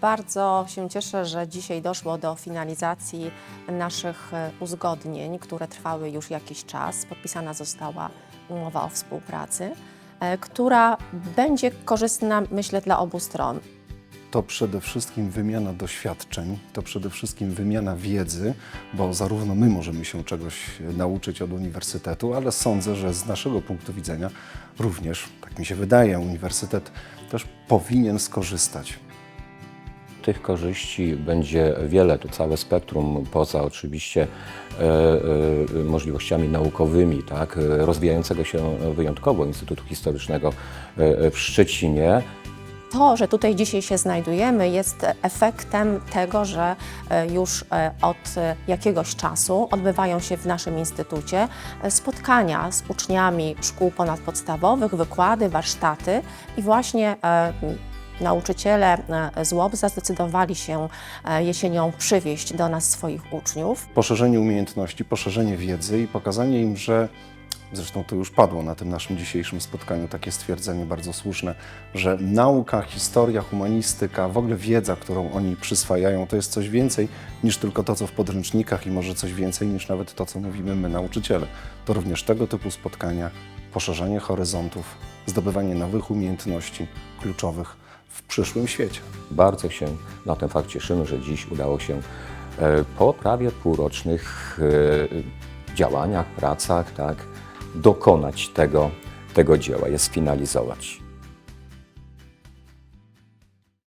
Bardzo się cieszę, że dzisiaj doszło do finalizacji naszych e, uzgodnień, które trwały już jakiś czas. Podpisana została umowa o współpracy, e, która będzie korzystna, myślę, dla obu stron. To przede wszystkim wymiana doświadczeń, to przede wszystkim wymiana wiedzy, bo zarówno my możemy się czegoś nauczyć od uniwersytetu, ale sądzę, że z naszego punktu widzenia również, tak mi się wydaje, uniwersytet też powinien skorzystać. Tych korzyści będzie wiele, tu całe spektrum, poza oczywiście e, e, możliwościami naukowymi, tak, rozwijającego się wyjątkowo Instytutu Historycznego e, w Szczecinie. To, że tutaj dzisiaj się znajdujemy, jest efektem tego, że już od jakiegoś czasu odbywają się w naszym instytucie spotkania z uczniami szkół ponadpodstawowych, wykłady, warsztaty i właśnie nauczyciele e, z Łobza zdecydowali się e, jesienią przywieźć do nas swoich uczniów. Poszerzenie umiejętności, poszerzenie wiedzy i pokazanie im, że zresztą to już padło na tym naszym dzisiejszym spotkaniu, takie stwierdzenie bardzo słuszne, że nauka, historia, humanistyka, w ogóle wiedza, którą oni przyswajają, to jest coś więcej niż tylko to, co w podręcznikach i może coś więcej niż nawet to, co mówimy my, nauczyciele. To również tego typu spotkania, poszerzanie horyzontów, zdobywanie nowych umiejętności kluczowych w przyszłym świecie. Bardzo się na ten fakt cieszymy, że dziś udało się e, po prawie półrocznych e, działaniach, pracach, tak, dokonać tego, tego dzieła, je sfinalizować.